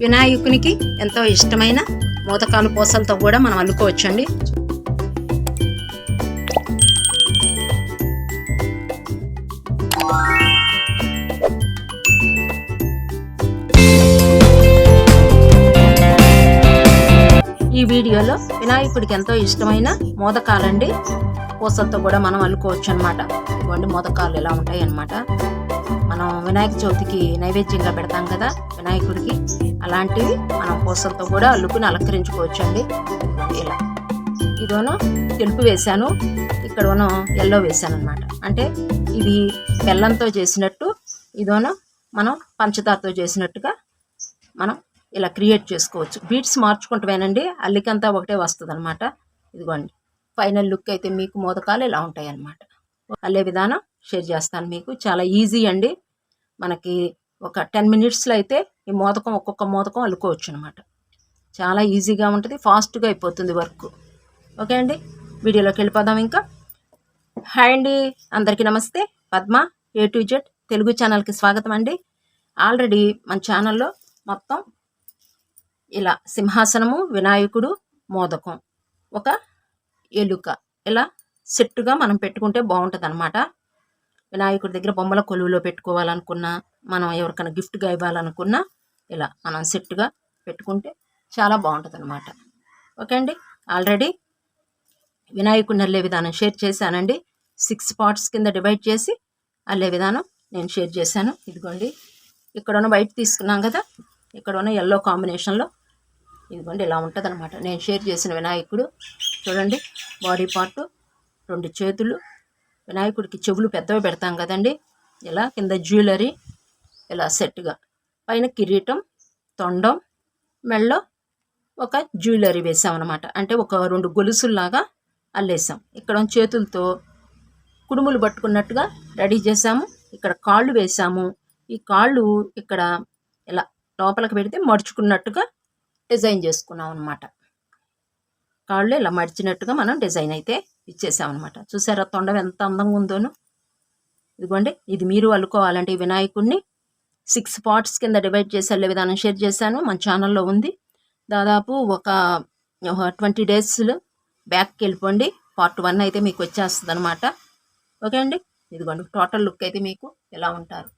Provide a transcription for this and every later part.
వినాయకునికి ఎంతో ఇష్టమైన మోదకాలు పూసలతో కూడా మనం అల్లుకోవచ్చండి ఈ వీడియోలో వినాయకుడికి ఎంతో ఇష్టమైన మోదకాలండి. పూసలతో కూడా మనం అల్లుకోవచ్చు అనమాట ఇవ్వండి మోదకాలు ఎలా ఉంటాయి అన్నమాట మనం వినాయక చవితికి నైవేద్యంగా పెడతాం కదా వినాయకుడికి. అలాంటివి మనం పూసలతో కూడా అల్లుకుని అలంకరించుకోవచ్చు అండి ఇలా. ఇదోను తెలుపు వేశాను. ఇక్కడ ఎల్లో వేశాను అనమాట అంటే ఇది బెల్లంతో చేసినట్టు ఇదోను మనం పంచదారతో చేసినట్టుగా మనం ఇలా క్రియేట్ చేసుకోవచ్చు. బీట్స్ మార్చుకుంటామేనండి అల్లికంతా ఒకటే వస్తుంది అనమాట ఇదిగోండి. ఫైనల్ లుక్ అయితే మీకు మోదకాలు ఇలా ఉంటాయి అన్నమాట అల్లే విధానం షేర్ చేస్తాను మీకు. చాలా ఈజీ అండి. మనకి ఒక టెన్ మినిట్స్లో అయితే ఈ మోదకం ఒక్కొక్క మోదకం అల్లుకోవచ్చు అనమాట చాలా ఈజీగా ఉంటుంది ఫాస్ట్గా అయిపోతుంది వర్క్. ఓకే అండి? వీడియోలోకి వెళ్ళిపోదాం ఇంకా. హాయ్ అండి అందరికీ నమస్తే. Padma A to Z Telugu ఛానల్కి స్వాగతం అండి. ఆల్రెడీ మన ఛానల్లో మొత్తం ఇలా సింహాసనము వినాయకుడు మోదకం ఒక ఎలుక. ఇలా సెట్టుగా మనం పెట్టుకుంటే బాగుంటుంది అనమాట వినాయకుడి దగ్గర బొమ్మల కొలువులో పెట్టుకోవాలనుకున్నా మనం ఎవరికైనా గిఫ్ట్గా ఇవ్వాలనుకున్నా ఇలా మనం సెట్గా పెట్టుకుంటే చాలా బాగుంటుంది అనమాట ఓకే అండి? ఆల్రెడీ వినాయకుడిని అల్లే విధానం షేర్ చేశానండి. సిక్స్ పార్ట్స్ కింద డివైడ్ చేసి అల్లే విధానం నేను షేర్ చేశాను. ఇదిగోండి. ఇక్కడ ఉన్న వైట్ తీసుకున్నాం కదా? ఇక్కడ ఉన్న ఎల్లో కాంబినేషన్లో ఇదిగోండి ఇలా ఉంటుంది అనమాట నేను షేర్ చేసిన వినాయకుడు చూడండి బాడీ పార్టు రెండు చేతులు వినాయకుడికి చెవులు పెద్దవి పెడతాం కదండి. ఇలా కింద జ్యువెలరీ ఇలా సెట్గా పైన కిరీటం తొండం మెళ్ళో ఒక జ్యువెలరీ వేసామన్నమాట అంటే ఒక రెండు గొలుసుల్లాగా అల్లేసాం. ఇక్కడ చేతులతో కుడుములు పట్టుకున్నట్టుగా రెడీ చేసాము. ఇక్కడ కాళ్ళు వేసాము. ఈ కాళ్ళు ఇక్కడ ఇలా లోపలికి పెడితే మడుచుకున్నట్టుగా డిజైన్ చేసుకున్నాం అనమాట కాళ్ళు ఇలా మడిచినట్టుగా మనం డిజైన్ అయితే ఇచ్చేసామన్నమాట. చూసారా తొండం ఎంత అందంగా ఉందోను? ఇదిగోండి ఇది మీరు అల్లుకోవాలంటే ఈ వినాయకుడిని సిక్స్ పార్ట్స్ కింద డివైడ్ చేసి వెళ్ళే విధానం షేర్ చేశాను. మన ఛానల్లో ఉంది. దాదాపు ఒక ట్వంటీ డేస్లో బ్యాక్కి వెళ్ళిపోండి. పార్ట్ వన్ అయితే మీకు వచ్చేస్తుంది అనమాట ఓకే అండి? ఇదిగోండి టోటల్ లుక్ అయితే మీకు ఎలా ఉంటారు?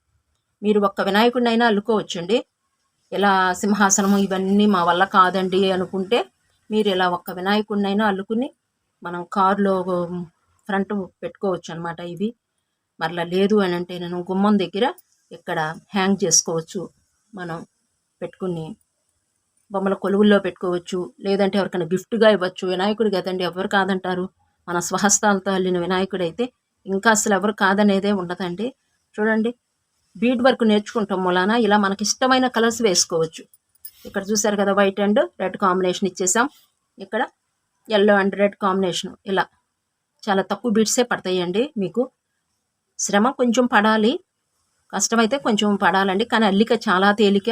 మీరు ఒక్క వినాయకుడిని అయినా అల్లుకోవచ్చండి. ఇలా సింహాసనము ఇవన్నీ మా వల్ల కాదండి అనుకుంటే మీరు ఇలా ఒక్క వినాయకుడినైనా అల్లుకుని మనం కారులో ఫ్రంట్ పెట్టుకోవచ్చు అనమాట ఇవి. మరలా లేదు అని అంటే నేను గుమ్మం దగ్గర ఇక్కడ హ్యాంగ్ చేసుకోవచ్చు. మనం పెట్టుకుని బొమ్మల కొలువుల్లో పెట్టుకోవచ్చు. లేదంటే ఎవరికైనా గిఫ్ట్గా ఇవ్వచ్చు. వినాయకుడు కదండి ఎవరు కాదంటారు? మన స్వహస్తాలతో అల్లిన వినాయకుడు అయితే ఇంకా అసలు ఎవరు కాదనేదే ఉండదండి. చూడండి బీడ్ వర్క్ నేర్చుకుంటాం మూలాన. ఇలా మనకి ఇష్టమైన కలర్స్ వేసుకోవచ్చు. ఇక్కడ చూసారు కదా వైట్ అండ్ రెడ్ కాంబినేషన్ ఇచ్చేసాం. ఇక్కడ ఎల్లో అండ్ రెడ్ కాంబినేషన్ ఇలా చాలా తక్కువ బీట్సే పడతాయండి మీకు. శ్రమ కొంచెం పడాలి. కష్టమైతే కొంచెం పడాలండి. కానీ అల్లిక చాలా తేలిక.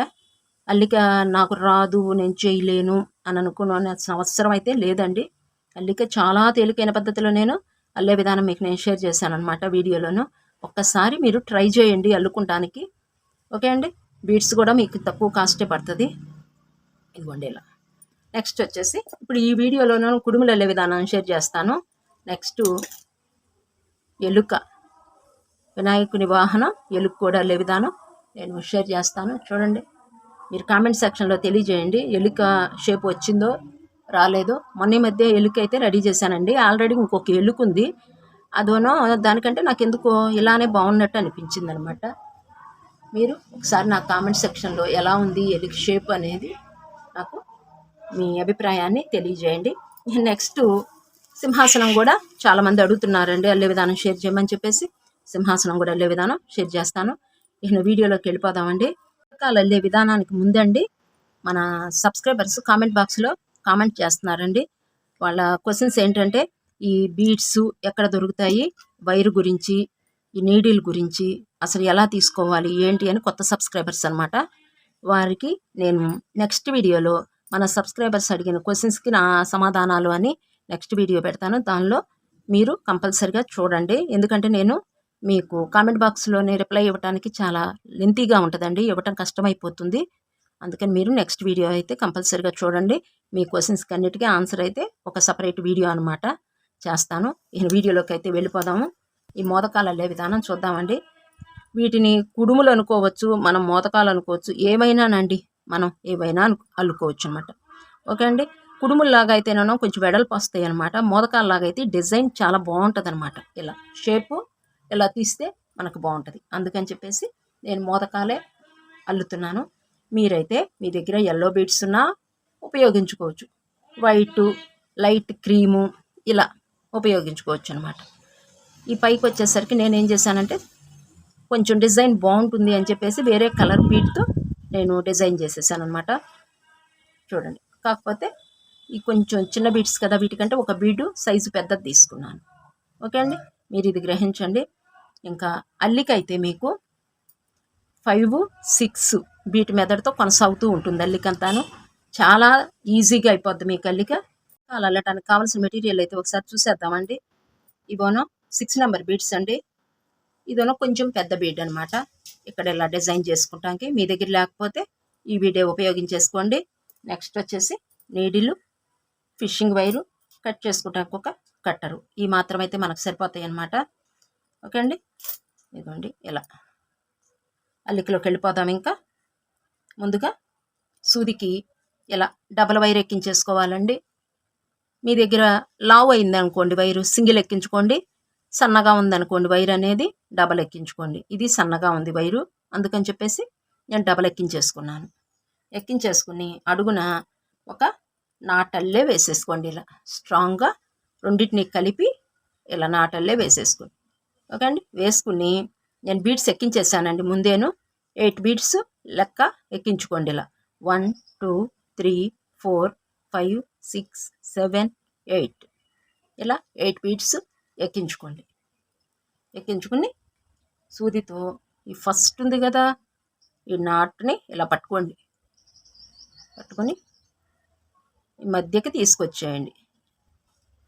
అల్లిక నాకు రాదు నేను చేయలేను అని అనుకున్న అవసరం అయితే లేదండి. అల్లిక చాలా తేలికైన పద్ధతిలో నేను అల్లే విధానం మీకు నేను షేర్ చేశాను అనమాట వీడియోలోను. ఒక్కసారి మీరు ట్రై చేయండి అల్లుకుంటానికి. ఓకే అండి? బీడ్స్ కూడా మీకు తక్కువ కాస్టే పడుతుంది. ఇదిగోండి ఇలా. నెక్స్ట్ వచ్చేసి ఇప్పుడు ఈ వీడియోలోనూ కుడుములు వెళ్ళే విధానం షేర్ చేస్తాను. నెక్స్ట్ ఎలుక. వినాయకుని వాహనం ఎలుక కూడా వెళ్ళే విధానం నేను షేర్ చేస్తాను. చూడండి మీరు కామెంట్ సెక్షన్లో తెలియజేయండి ఎలుక షేప్ వచ్చిందో రాలేదో. మొన్న ఈ మధ్య ఎలుక అయితే రెడీ చేశానండి. ఆల్రెడీ ఇంకొక ఎలుక ఉంది. అదోనో దానికంటే నాకు ఎందుకో ఇలానే బాగున్నట్టు అనిపించింది అనమాట మీరు ఒకసారి నా కామెంట్ సెక్షన్లో ఎలా ఉంది ఎలుక షేప్ అనేది నాకు మీ అభిప్రాయాన్ని తెలియజేయండి. నెక్స్ట్ సింహాసనం కూడా చాలామంది అడుగుతున్నారండి అల్లే విధానం షేర్ చేయమని చెప్పేసి. సింహాసనం కూడా అల్లే విధానం షేర్ చేస్తాను. నేను వీడియోలోకి వెళ్ళిపోదామండి. రకాలు అల్లే విధానానికి ముందండి మన సబ్స్క్రైబర్స్ కామెంట్ బాక్స్లో కామెంట్ చేస్తున్నారండి. వాళ్ళ క్వశ్చన్స్ ఏంటంటే ఈ బీడ్స్ ఎక్కడ దొరుకుతాయి వైర్ గురించి ఈ నీడిల్ గురించి అసలు ఎలా తీసుకోవాలి ఏంటి అని కొత్త సబ్స్క్రైబర్స్ అనమాట వారికి నేను నెక్స్ట్ వీడియోలో మన సబ్స్క్రైబర్స్ అడిగిన క్వశ్చన్స్కి నా సమాధానాలు అని నెక్స్ట్ వీడియో పెడతాను. దానిలో మీరు కంపల్సరిగా చూడండి. ఎందుకంటే నేను మీకు కామెంట్ బాక్స్లోనే రిప్లై ఇవ్వడానికి చాలా లెంతీగా ఉంటుందండి. ఇవ్వటం కష్టమైపోతుంది. అందుకని మీరు నెక్స్ట్ వీడియో అయితే కంపల్సరీగా చూడండి. మీ క్వశ్చన్స్కి అన్నిటికీ ఆన్సర్ అయితే ఒక సపరేట్ వీడియో అనమాట చేస్తాను. ఈ వీడియోలోకి అయితే వెళ్ళిపోదాము. ఈ మోదకాలు అల్లే విధానం చూద్దామండి. వీటిని కుడుములు అనుకోవచ్చు మనం మోదకాలు అనుకోవచ్చు. ఏమైనానండి? మనం ఏవైనా అల్లుకోవచ్చు అనమాట ఓకే అండి? కుడుముల్లాగా అయితేనేమో కొంచెం వెడల్పు వస్తాయి అనమాట మోదకాల్లాగా అయితే డిజైన్ చాలా బాగుంటుంది అనమాట ఇలా షేపు ఇలా తీస్తే మనకు బాగుంటుంది అందుకని చెప్పేసి నేను మోదకాలే అల్లుతున్నాను. మీరైతే మీ దగ్గర ఎల్లో బీడ్స్ ఉన్నా ఉపయోగించుకోవచ్చు. వైటు లైట్ క్రీము ఇలా ఉపయోగించుకోవచ్చు అనమాట ఈ పైకి వచ్చేసరికి నేను ఏం చేశానంటే కొంచెం డిజైన్ బాగుంటుంది అని చెప్పేసి వేరే కలర్ బీడ్తో నేను డిజైన్ చేసేసాను అనమాట చూడండి. కాకపోతే ఈ కొంచెం చిన్న బీడ్స్ కదా వీటికంటే ఒక బీడు సైజు పెద్దది తీసుకున్నాను. ఓకే అండి? మీరు ఇది గ్రహించండి. ఇంకా అల్లికైతే మీకు ఫైవ్ సిక్స్ బీట్ మెదడుతో కొనసాగుతూ ఉంటుంది అల్లికంతాను. చాలా ఈజీగా అయిపోద్ది మీకు అల్లిక. అలా అల్లటానికి కావాల్సిన మెటీరియల్ అయితే ఒకసారి చూసేద్దామండి. ఇవోనో సిక్స్ నెంబర్ బీట్స్ అండి. ఇదోనో కొంచెం పెద్ద బీడ్ అనమాట ఇక్కడ ఇలా డిజైన్ చేసుకుంటానికి మీ దగ్గర లేకపోతే ఈ బీడే ఉపయోగించేసుకోండి. నెక్స్ట్ వచ్చేసి నీడిలు ఫిషింగ్ వైరు కట్ చేసుకోవడానికి ఒక కట్టరు. ఈ మాత్రం అయితే మనకు సరిపోతాయి అనమాట ఓకే అండి? ఇదిగోండి ఇలా. అల్లికలోకి వెళ్ళిపోదాం ఇంకా. ముందుగా సూదికి ఇలా డబల్ వైర్ ఎక్కించేసుకోవాలండి. మీ దగ్గర లావ్ అయింది అనుకోండి వైరు సింగిల్ ఎక్కించుకోండి. సన్నగా ఉందనుకోండి వైర్ అనేది డబల్ ఎక్కించుకోండి. ఇది సన్నగా ఉంది వైరు. అందుకని చెప్పేసి నేను డబల్ ఎక్కించేసుకున్నాను. ఎక్కించేసుకుని అడుగున ఒక నాటల్లే వేసేసుకోండి ఇలా. స్ట్రాంగ్గా రెండింటిని కలిపి ఇలా నాటల్లే వేసేసుకోండి. ఓకే అండి? వేసుకుని నేను బీడ్స్ ఎక్కించేసానండి ముందేను. ఎయిట్ బీడ్స్ లెక్క ఎక్కించుకోండి ఇలా. One two three four five six seven eight ఇలా ఎయిట్ బీడ్స్ ఎక్కించుకోండి. ఎక్కించుకుని సూదితో ఈ ఫస్ట్ ఉంది కదా ఈ నాట్ని ఇలా పట్టుకోండి. పట్టుకొని ఈ మధ్యకి తీసుకొచ్చేయండి.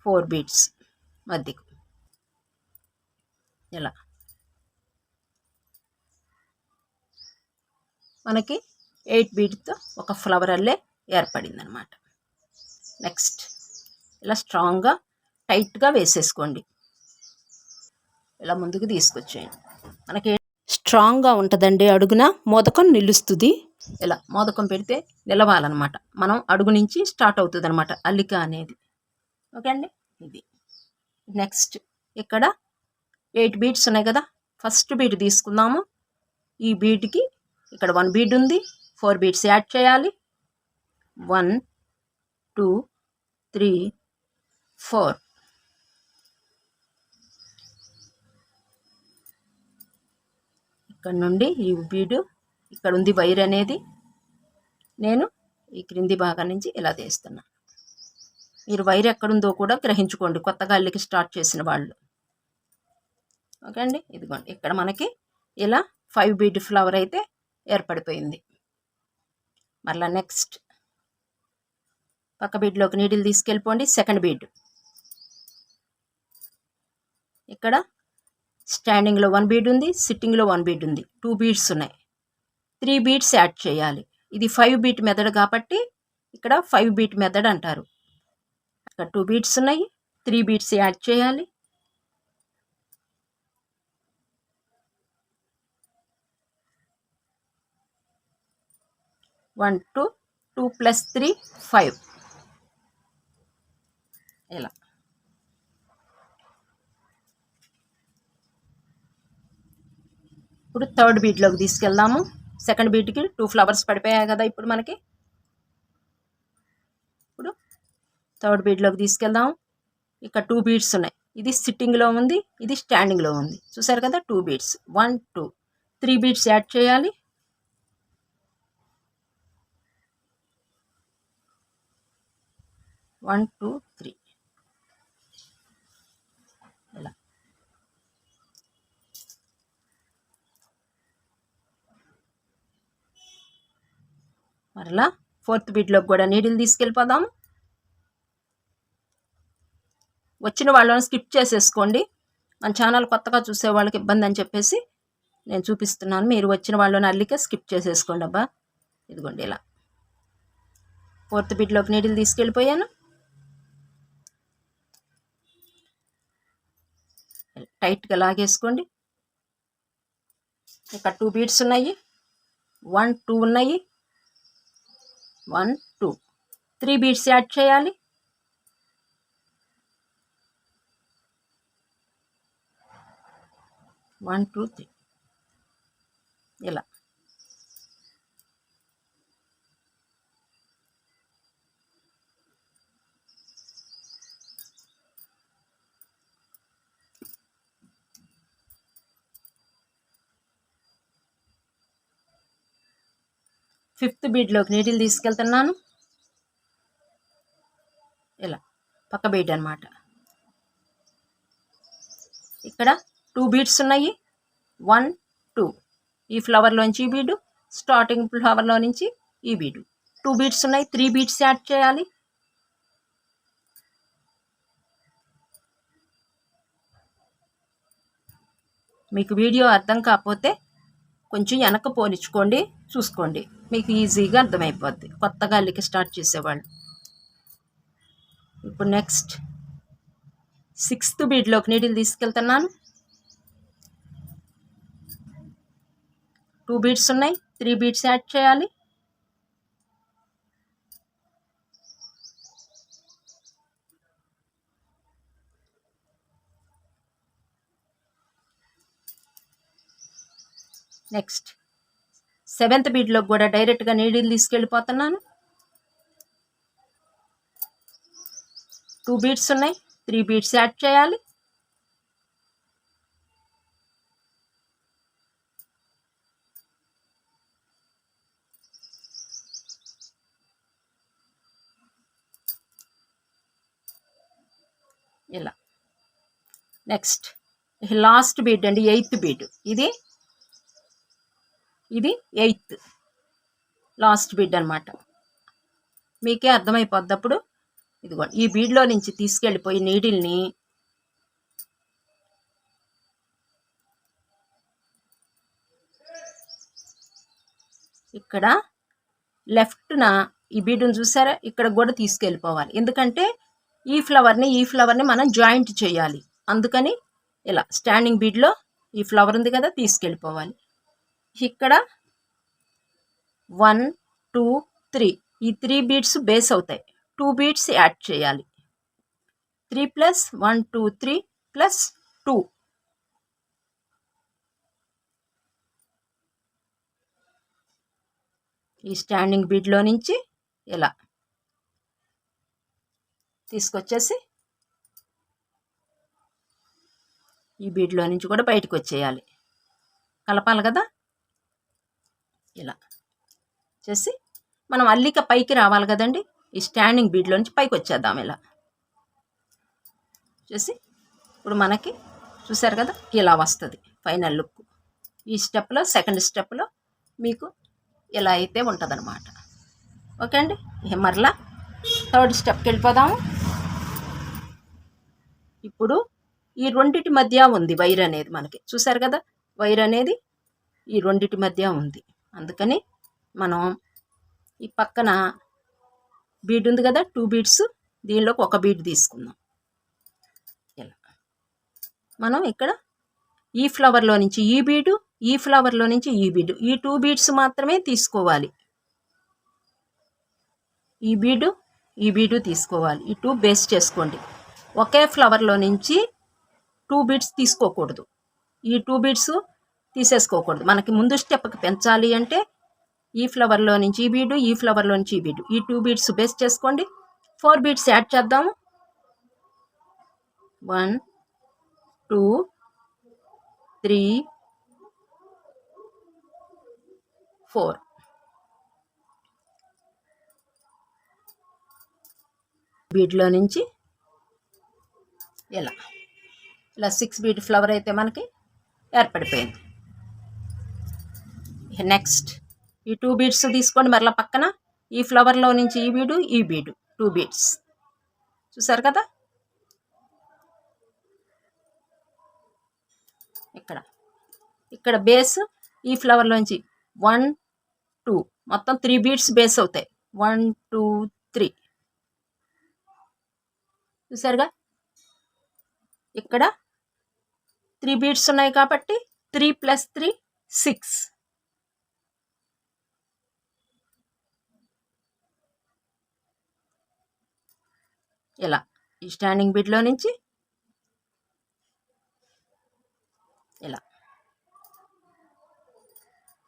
ఫోర్ బీట్స్ మధ్యకు. ఇలా. మనకి ఎయిట్ బీట్తో ఒక ఫ్లవర్ అల్లే ఏర్పడింది అనమాట నెక్స్ట్ ఇలా స్ట్రాంగ్గా టైట్గా వేసేసుకోండి. ఇలా ముందుకు తీసుకొచ్చేయండి. మనకి స్ట్రాంగ్గా ఉంటుందండి అడుగున మోదకం నిలుస్తుంది. ఇలా మోదకం పెడితే నిలవాలన్నమాట. మనం అడుగు నుంచి స్టార్ట్ అవుతుంది అనమాట అల్లిక అనేది. ఓకే అండి? ఇది. నెక్స్ట్ ఇక్కడ ఎయిట్ బీడ్స్ ఉన్నాయి కదా ఫస్ట్ బీడ్ తీసుకుందాము. ఈ బీడ్కి ఇక్కడ వన్ బీడ్ ఉంది ఫోర్ బీడ్స్ యాడ్ చేయాలి. One two three four. ఇక్కడ నుండి ఈ బీడు ఇక్కడ ఉంది వైర్ అనేది. నేను ఈ క్రింది భాగం నుంచి ఇలా తీస్తున్నా. మీరు వైర్ ఎక్కడుందో కూడా గ్రహించుకోండి. కొత్తగా అల్లికి స్టార్ట్ చేసిన వాళ్ళు. ఓకే అండి? ఇదిగోండి. ఇక్కడ మనకి ఇలా ఫైవ్ బీడ్ ఫ్లవర్ అయితే ఏర్పడిపోయింది. మరలా నెక్స్ట్. పక్క బీడ్లోకి నీడిల్ తీసుకెళ్ళిపోండి. Second bead. ఇక్కడ స్టాండింగ్లో వన్ బీడ్ ఉంది సిట్టింగ్లో వన్ బీడ్ ఉంది. టూ బీడ్స్ ఉన్నాయి. త్రీ బీట్స్ యాడ్ చేయాలి. ఇది ఫైవ్ బీట్ మెథడ్ కాబట్టి ఇక్కడ ఫైవ్ బీట్ మెథడ్ అంటారు. ఇక్కడ టూ బీట్స్ ఉన్నాయి త్రీ బీట్స్ యాడ్ చేయాలి. One two two plus three five. ఇలా. ఇప్పుడు థర్డ్ బీట్లోకి తీసుకెళ్దాము. సెకండ్ బీట్కి టూ ఫ్లవర్స్ పడిపోయాయి కదా ఇప్పుడు మనకి. ఇప్పుడు థర్డ్ బీట్లోకి తీసుకెళ్దాం. ఇక్కడ టూ బీట్స్ ఉన్నాయి. ఇది సిట్టింగ్లో ఉంది ఇది స్టాండింగ్లో ఉంది. చూసారు కదా two beads. One two. Three beads add చేయాలి. One two three. మరలా ఫోర్త్ బీట్లోకి కూడా నీడిల్ తీసుకెళ్ళిపోదాం. వచ్చిన వాళ్ళని స్కిప్ చేసేసుకోండి. మన ఛానల్ కొత్తగా చూసే వాళ్ళకి ఇబ్బంది అని చెప్పేసి నేను చూపిస్తున్నాను. మీరు వచ్చిన వాళ్ళని అల్లికే స్కిప్ చేసేసుకోండి అబ్బా. ఇదిగోండి ఇలా. ఫోర్త్ బిడ్లోకి నీడిల్ తీసుకెళ్ళిపోయాను. టైట్గా లాగేసుకోండి. ఇక్కడ టూ బీట్స్ ఉన్నాయి. వన్ టూ ఉన్నాయి. One two. Three beads add చేయాలి. One two three. ఇలా. ఫిఫ్త్ బీడ్లోకి నీటిని తీసుకెళ్తున్నాను. ఇలా పక్క బీడ్ అనమాట ఇక్కడ టూ బీడ్స్ ఉన్నాయి. One two. ఈ ఫ్లవర్లోంచి ఈ బీడు స్టార్టింగ్ ఫ్లవర్లో నుంచి ఈ బీడు. టూ బీడ్స్ ఉన్నాయి త్రీ బీడ్స్ యాడ్ చేయాలి. మీకు వీడియో అర్థం కాకపోతే కొంచెం వెనక పోనిచ్చుకోండి చూసుకోండి. మీకు ఈజీగా అర్థమైపోద్ది. కొత్తగా అల్లికి స్టార్ట్ చేసేవాళ్ళు. ఇప్పుడు నెక్స్ట్. సిక్స్త్ బీడ్లోకి నీడిల్ తీసుకెళ్తున్నాను. టూ బీడ్స్ ఉన్నాయి. త్రీ బీడ్స్ యాడ్ చేయాలి. నెక్స్ట్. సెవెంత్ బీడ్లోకి కూడా డైరెక్ట్గా నీడిల్ తీసుకెళ్ళిపోతున్నాను. టూ బీడ్స్ ఉన్నాయి. త్రీ బీడ్స్ యాడ్ చేయాలి. ఇలా. నెక్స్ట్. లాస్ట్ బీడ్ అండి ఎయిత్ బీడ్. ఇది ఇది ఎయిత్. లాస్ట్ బిడ్ అనమాట మీకే అర్థమైపోద్ది అప్పుడు. ఇదిగో ఈ బీడ్లో నుంచి తీసుకెళ్ళిపోయి నీడిల్ని ఇక్కడ లెఫ్ట్న ఈ బీడును చూసారా? ఇక్కడ కూడా తీసుకెళ్ళిపోవాలి. ఎందుకంటే ఈ ఫ్లవర్ని ఈ ఫ్లవర్ని మనం జాయింట్ చేయాలి. అందుకని ఇలా స్టాండింగ్ బీడ్లో ఈ ఫ్లవర్ ఉంది కదా తీసుకెళ్ళిపోవాలి. ఇక్కడ వన్ టూ త్రీ. ఈ త్రీ బీట్స్ బేస్ అవుతాయి. టూ బీట్స్ యాడ్ చేయాలి. Three plus one two three plus two. ఈ స్టాండింగ్ బీడ్లో నుంచి ఇలా తీసుకొచ్చేసి ఈ బీడ్లో నుంచి కూడా బయటకు వచ్చేయాలి. కలపాలి కదా? ఇలా చేసి మనం అల్లిక పైకి రావాలి కదండి. ఈ స్టాండింగ్ బీడ్లో నుంచి పైకి వచ్చేద్దాం ఇలా. చూసి ఇప్పుడు మనకి చూసారు కదా ఇలా వస్తుంది ఫైనల్ లుక్ ఈ స్టెప్లో సెకండ్ స్టెప్లో మీకు ఇలా అయితే ఉంటుందన్నమాట. ఓకే అండి? మరలా థర్డ్ స్టెప్కి వెళ్ళిపోదాము. ఇప్పుడు ఈ రెండిటి మధ్య ఉంది వైర్ అనేది మనకి. చూసారు కదా వైర్ అనేది ఈ రెండిటి మధ్య ఉంది. అందుకని మనం ఈ పక్కన బీడ్ ఉంది కదా టూ బీడ్స్ దీనిలోకి ఒక బీడ్ తీసుకుందాం. ఇలా. మనం ఇక్కడ ఈ ఫ్లవర్లో నుంచి ఈ బీడు ఈ ఫ్లవర్లో నుంచి ఈ బీడు. ఈ టూ బీడ్స్ మాత్రమే తీసుకోవాలి. ఈ బీడు ఈ బీడు తీసుకోవాలి. ఈ టూ బేస్ చేసుకోండి. ఒకే ఫ్లవర్లో నుంచి టూ బీడ్స్ తీసుకోకూడదు. ఈ టూ బీడ్స్ తీసేసుకోకూడదు. మనకి ముందు స్టెప్కి పెంచాలి అంటే ఈ ఫ్లవర్లో నుంచి ఈ బీడు ఈ ఫ్లవర్లో నుంచి ఈ బీడు ఈ టూ బీడ్స్ బేస్ చేసుకోండి. ఫోర్ బీడ్స్ యాడ్ చేద్దాము. వన్ టూ త్రీ ఫోర్ బీడ్లో నుంచి ఇలా. ఇలా సిక్స్ బీడ్ ఫ్లవర్ అయితే మనకి ఏర్పడిపోయింది. నెక్స్ట్ ఈ టూ బీడ్స్ తీసుకోండి మరలా పక్కన. ఈ ఫ్లవర్లో నుంచి ఈ బీడు ఈ బీడు టూ బీడ్స్ చూసారు కదా? ఇక్కడ. ఇక్కడ బేస్ ఈ ఫ్లవర్లోంచి వన్ టూ మొత్తం త్రీ బీడ్స్ బేస్ అవుతాయి. వన్ టూ త్రీ చూసారుగా? ఇక్కడ త్రీ బీడ్స్ ఉన్నాయి కాబట్టి త్రీ ప్లస్ త్రీ సిక్స్ ఇలా. ఈ స్టాండింగ్ బిడ్లో నుంచి ఇలా.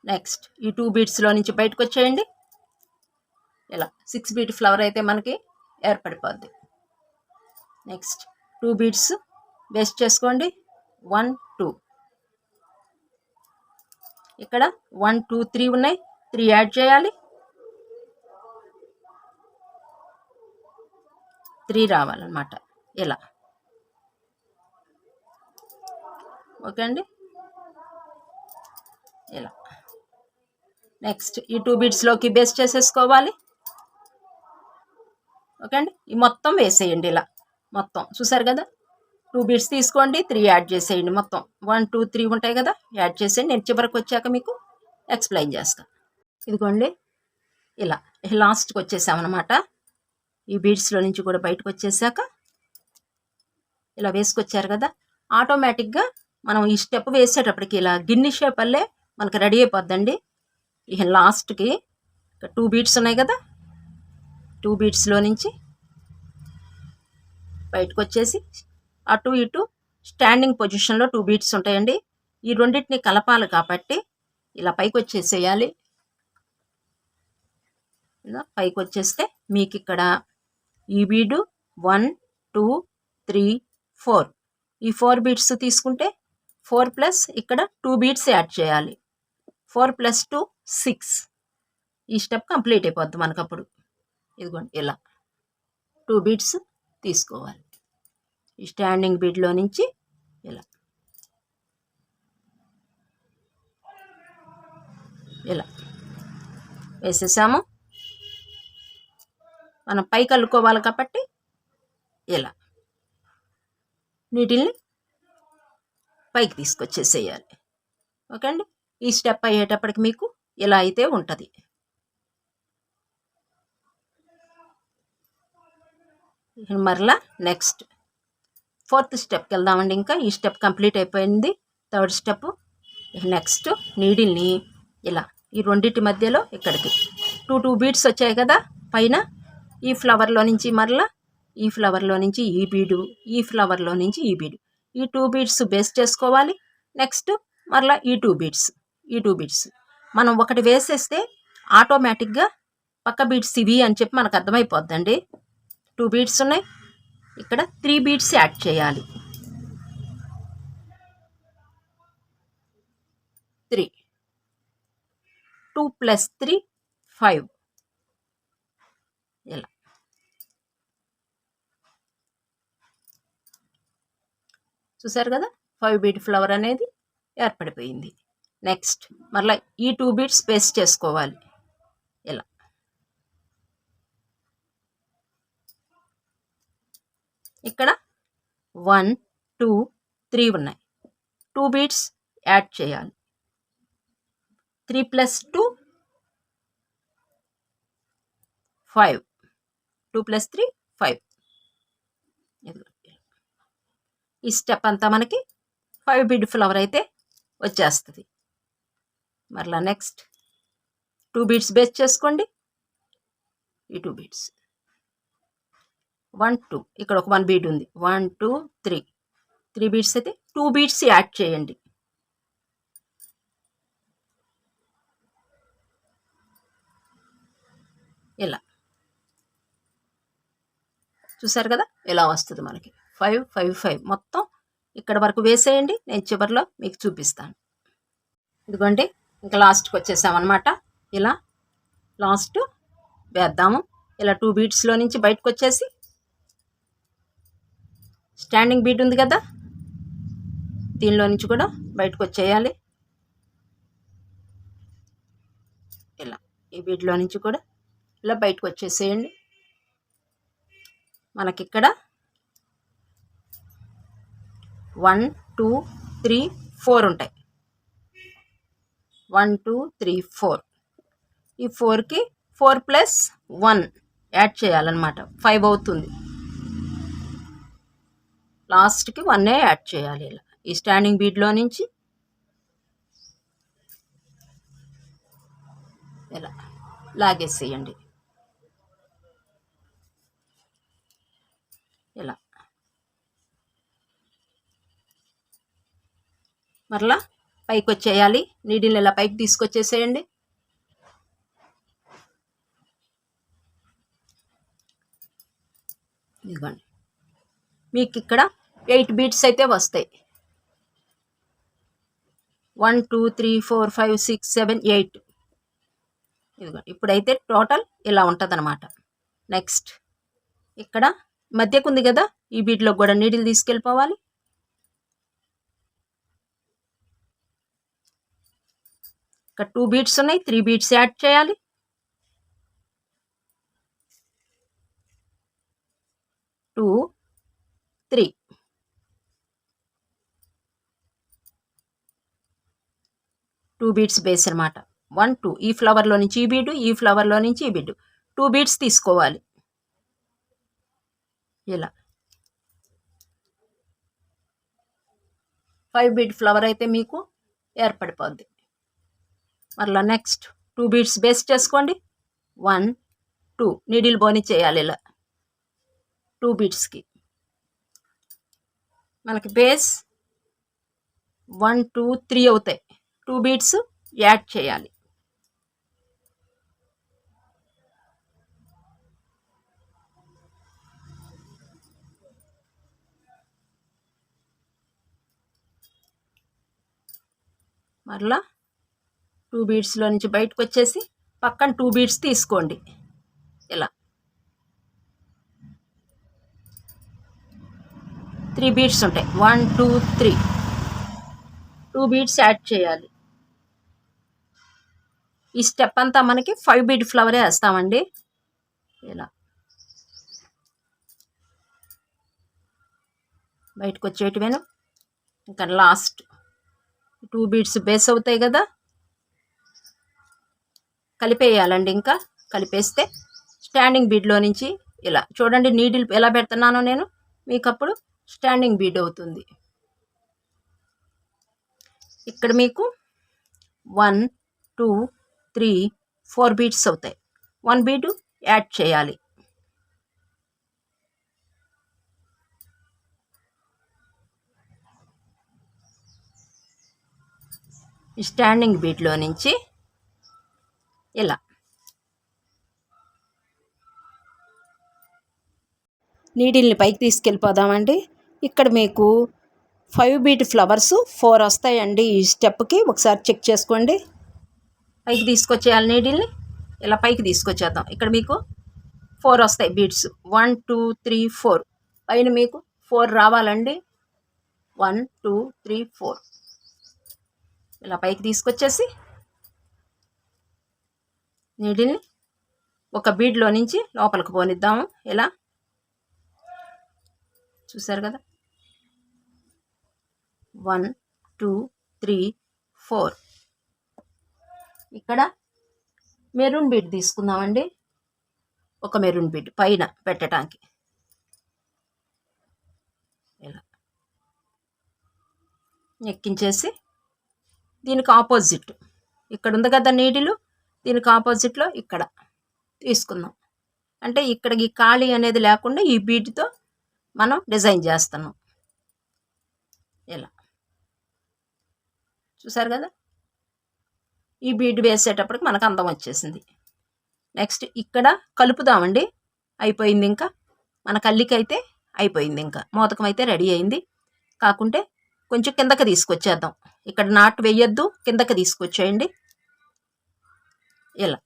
నెక్స్ట్ ఈ టూ బీట్స్లో నుంచి బయటకు వచ్చేయండి. ఇలా. సిక్స్ బీట్ ఫ్లవర్ అయితే మనకి ఏర్పడిపోద్ది. నెక్స్ట్ టూ బీట్స్ వేస్ట్ చేసుకోండి. వన్ టూ ఇక్కడ వన్ టూ త్రీ ఉన్నాయి. త్రీ యాడ్ చేయాలి. త్రీ రావాలన్నమాట. ఇలా ఓకే అండి? ఇలా నెక్స్ట్ ఈ టూ బీట్స్లోకి బేస్ చేసేసుకోవాలి. ఓకే అండి? ఈ మొత్తం వేసేయండి ఇలా. మొత్తం. చూసారు కదా? టూ బీట్స్ తీసుకోండి త్రీ యాడ్ చేసేయండి మొత్తం. వన్ టూ త్రీ ఉంటాయి కదా? యాడ్ చేసేయండి. నేను చివరికి వచ్చాక మీకు ఎక్స్ప్లెయిన్ చేస్తాను ఇదిగోండి. ఇలా. లాస్ట్కి వచ్చేసామన్నమాట. ఈ బీడ్స్లో నుంచి కూడా బయటకు వచ్చేసాక ఇలా వేసుకొచ్చారు కదా ఆటోమేటిక్గా మనం ఈ స్టెప్ వేసేటప్పటికి ఇలా గిన్నె షేప్ అల్లే మనకు రెడీ అయిపోద్దండి. ఇక లాస్ట్కి టూ బీట్స్ ఉన్నాయి కదా టూ బీట్స్లో నుంచి బయటకు వచ్చేసి అటు ఇటు స్టాండింగ్ పొజిషన్లో టూ బీట్స్ ఉంటాయండి. ఈ రెండింటిని కలపాలి కాబట్టి ఇలా పైకి వచ్చేసేయాలి. ఇలా పైకి వచ్చేస్తే మీకు ఇక్కడ ఈ bead one two three four. ఈ ఫోర్ బీట్స్ తీసుకుంటే ఫోర్ ప్లస్ ఇక్కడ టూ బీట్స్ యాడ్ చేయాలి. Four plus two six. ఈ స్టెప్ కంప్లీట్ అయిపోద్ది మనకప్పుడు. ఇదిగోండి ఇలా. టూ బీట్స్ తీసుకోవాలి. ఈ స్టాండింగ్ బీడ్లో నుంచి ఇలా. ఇలా. వేసేసాము. మనం పైకి అల్లుకోవాలి కాబట్టి ఇలా నీటిని పైకి తీసుకొచ్చేసేయాలి. ఓకే అండి? ఈ స్టెప్ అయ్యేటప్పటికి మీకు ఇలా అయితే ఉంటుంది. మరలా నెక్స్ట్ ఫోర్త్ స్టెప్కి వెళ్దామండి ఇంకా. ఈ స్టెప్ కంప్లీట్ అయిపోయింది. Third step. నెక్స్ట్ నీడిల్ని ఇలా ఈ రెండింటి మధ్యలో ఇక్కడికి. టూ టూ బీట్స్ వచ్చాయి కదా? పైన ఈ ఫ్లవర్లో నుంచి మరలా ఈ ఫ్లవర్లో నుంచి ఈ బీడు ఈ ఫ్లవర్లో నుంచి ఈ బీడు ఈ టూ బీడ్స్ బేస్ చేసుకోవాలి. నెక్స్ట్ మరలా ఈ టూ బీడ్స్ ఈ టూ బీడ్స్ మనం ఒకటి వేసేస్తే ఆటోమేటిక్గా పక్క బీడ్స్ ఇవి అని చెప్పి మనకు అర్థమైపోద్దండి. టూ బీడ్స్ ఉన్నాయి. ఇక్కడ త్రీ బీడ్స్ యాడ్ చేయాలి. Three two plus three five ఇలా చూసారు కదా? ఫైవ్ బీట్ ఫ్లవర్ అనేది ఏర్పడిపోయింది. నెక్స్ట్ మళ్ళీ ఈ టూ బీట్స్ పేస్ట్ చేసుకోవాలి. ఇలా. ఇక్కడ వన్ టూ త్రీ ఉన్నాయి. టూ బీట్స్ యాడ్ చేయాలి. Three plus two five. Two plus three five. ఈ స్టెప్ అంతా మనకి ఫైవ్ బీడ్ ఫ్లవర్ అయితే వచ్చేస్తుంది. మరలా నెక్స్ట్ టూ బీడ్స్ బేస్ చేసుకోండి. ఈ టూ బీడ్స్ వన్ టూ ఇక్కడ ఒక వన్ బీడ్ ఉంది. One two three three beads అయితే టూ బీడ్స్ యాడ్ చేయండి. ఇలా. చూసారు కదా? ఇలా వస్తుంది మనకి. ఫైవ్ ఫైవ్ ఫైవ్ మొత్తం ఇక్కడ వరకు వేసేయండి. నేను చివరిలో మీకు చూపిస్తాను. ఇదిగోండి ఇంకా లాస్ట్కి వచ్చేసామన్నమాట. ఇలా లాస్ట్ వేద్దాము. ఇలా టూ బీట్స్లో నుంచి బయటకు వచ్చేసి స్టాండింగ్ బీట్ ఉంది కదా దీనిలో నుంచి కూడా బయటకు వచ్చేయాలి ఇలా ఈ బీట్లో నుంచి కూడా ఇలా బయటకు వచ్చేసేయండి మనకిక్కడ వన్ టూ త్రీ ఫోర్ ఉంటాయి. One two three four. ఈ ఫోర్కి ఫోర్ ప్లస్ వన్ యాడ్ చేయాలన్నమాట. ఫైవ్ అవుతుంది. లాస్ట్కి వన్నే యాడ్ చేయాలి ఇలా. ఈ స్టాండింగ్ బీడ్లో నుంచి ఇలా లాగేసేయండి ఇలా మరలా పైకి వచ్చేయాలి నీడిని ఇలా పైకి తీసుకొచ్చేసేయండి. ఇదిగోండి. మీకు ఇక్కడ ఎయిట్ బీట్స్ అయితే వస్తాయి. One two three four five six seven eight. ఇదిగోండి. ఇప్పుడైతే టోటల్ ఇలా ఉంటుంది నెక్స్ట్. ఇక్కడ మధ్యకు ఉంది కదా. ఈ బీట్లో కూడా నీడిల్ తీసుకెళ్ళిపోవాలి. ఇక్కడ టూ బీట్స్ ఉన్నాయి త్రీ బీట్స్ యాడ్ చేయాలి. Two three two beads base అనమాట వన్ టూ ఈ ఫ్లవర్లో నుంచి ఈ బీడు ఈ ఫ్లవర్లో నుంచి ఈ బీడు టూ బీట్స్ తీసుకోవాలి. ఇలా. ఫైవ్ బీడ్ ఫ్లవర్ అయితే మీకు ఏర్పడిపోద్ది. మరలా నెక్స్ట్ టూ బీట్స్ బేస్ చేసుకోండి. వన్ టూ నీడిల్ బోని చేయాలి ఇలా. టూ బీట్స్కి మనకి బేస్ వన్ టూ త్రీ అవుతాయి. టూ బీట్స్ యాడ్ చేయాలి. మరలా టూ బీడ్స్లో నుంచి బయటకు వచ్చేసి పక్కన టూ బీడ్స్ తీసుకోండి. ఇలా. త్రీ బీడ్స్ ఉంటాయి. One two three. Two beads add చేయాలి. ఈ స్టెప్ అంతా మనకి ఫైవ్ బీడ్ ఫ్లవరే వేస్తామండి. ఇలా. బయటకు వచ్చేటివేను ఇంకా లాస్ట్. టూ బీడ్స్ బేస్ అవుతాయి కదా. కలిపేయాలండి ఇంకా. కలిపేస్తే స్టాండింగ్ బీడ్లో నుంచి ఇలా చూడండి నీడిల్ ఎలా పెడుతున్నానో నేను. మీకు అప్పుడు స్టాండింగ్ బీడ్ అవుతుంది. ఇక్కడ మీకు one two three four beads అవుతాయి. వన్ బీటు యాడ్ చేయాలి. స్టాండింగ్ బీట్లో నుంచి ఇలా నీడిల్ని పైకి తీసుకెళ్ళిపోదామండి. ఇక్కడ మీకు ఫైవ్ బీట్ ఫ్లవర్స్ ఫోర్ వస్తాయండి ఈ స్టెప్కి. ఒకసారి చెక్ చేసుకోండి. పైకి తీసుకొచ్చేయాలి నీడిల్ని. ఇలా పైకి తీసుకొచ్చేద్దాం. ఇక్కడ మీకు ఫోర్ వస్తాయి beads one two three four. పైన మీకు ఫోర్ రావాలండి. One two three four. ఇలా పైకి తీసుకొచ్చేసి నీడిల్ని ఒక బీడ్లో నుంచి లోపలికి పోనిద్దాము. ఇలా చూసారు కదా? One two three four. ఇక్కడ మెరూన్ బీడ్ తీసుకుందామండి. ఒక మెరూన్ బీడ్ పైన పెట్టడానికి ఇలా ఎక్కించేసి దీనికి ఆపోజిట్. ఇక్కడ ఉంది కదా నీడిలు దీనికి ఆపోజిట్లో ఇక్కడ తీసుకుందాం. అంటే ఇక్కడ ఈ ఖాళీ అనేది లేకుండా ఈ బీడ్తో మనం డిజైన్ చేస్తున్నాం. ఇలా. చూసారు కదా? ఈ బీడ్ వేసేటప్పటికి మనకు అందం వచ్చేసింది. నెక్స్ట్ ఇక్కడ కలుపుదామండి. అయిపోయింది ఇంకా. మన కల్లికైతే అయిపోయింది ఇంకా. మోతకం అయితే రెడీ అయింది. కాకుంటే కొంచెం కిందకి తీసుకొచ్చేద్దాం. ఇక్కడ నాటు వేయొద్దు కిందకి తీసుకొచ్చేయండి. ఇలా.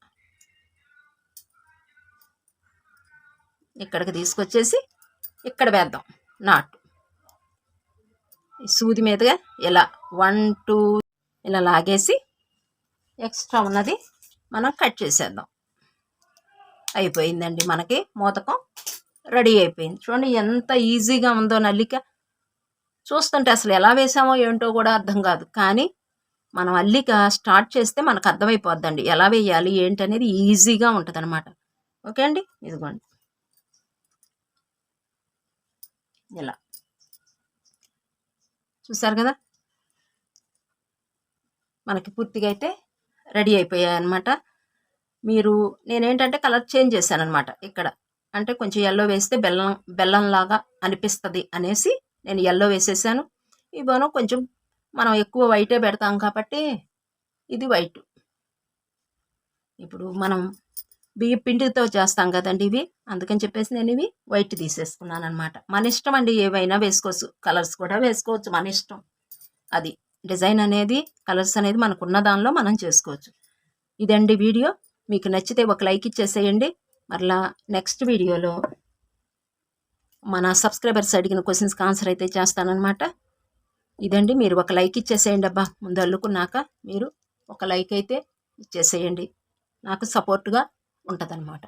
ఇక్కడికి తీసుకొచ్చేసి ఇక్కడ వేద్దాం. నాటు ఈ సూది మీదుగా ఇలా వన్ టూ ఇలా లాగేసి ఎక్స్ట్రా ఉన్నది మనం కట్ చేసేద్దాం. అయిపోయిందండి మనకి మూతకం రెడీ అయిపోయింది. చూడండి ఎంత ఈజీగా ఉందో నల్లిక. చూస్తుంటే అసలు ఎలా వేసామో ఏంటో కూడా అర్థం కాదు. కానీ మనం అల్లిక స్టార్ట్ చేస్తే మనకు అర్థమైపోద్దండి. ఎలా వేయాలి ఏంటనేది ఈజీగా ఉంటుంది అనమాట ఓకే అండి? ఇదిగోండి. ఇలా. చూసారు కదా? మనకి పూర్తిగా అయితే రెడీ అయిపోయాయి అనమాట మీరు నేనేంటంటే కలర్ చేంజ్ చేశాను అనమాట ఇక్కడ. అంటే కొంచెం ఎల్లో వేస్తే బెల్లం బెల్లంలాగా అనిపిస్తుంది అనేసి నేను ఎల్లో వేసేసాను. ఇవను కొంచెం మనం ఎక్కువ వైటే పెడతాం కాబట్టి ఇది వైట్ ఇప్పుడు మనం బియ్య పిండితో చేస్తాం కదండి ఇవి. అందుకని చెప్పేసి నేను ఇవి వైట్ తీసేసుకున్నాను అనమాట మన ఇష్టం అండి ఏవైనా వేసుకోవచ్చు. కలర్స్ కూడా వేసుకోవచ్చు మన ఇష్టం. అది డిజైన్ అనేది కలర్స్ అనేది మనకు ఉన్న దానిలో మనం చేసుకోవచ్చు. ఇదండి వీడియో. మీకు నచ్చితే ఒక లైక్ ఇచ్చేసేయండి. మరలా నెక్స్ట్ వీడియోలో మన సబ్స్క్రైబర్స్ అడిగిన క్వశ్చన్స్కి ఆన్సర్ అయితే చేస్తానన్నమాట. ఇదండి మీరు ఒక లైక్ ఇచ్చేసేయండి అబ్బా. ముందు అల్లుకున్నాక మీరు ఒక లైక్ అయితే ఇచ్చేసేయండి. నాకు సపోర్ట్గా ఉంటుందన్నమాట.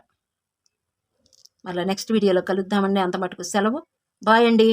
మళ్ళీ నెక్స్ట్ వీడియోలో కలుద్దామండి. అంత మటుకు సెలవు. బాయ్ అండి.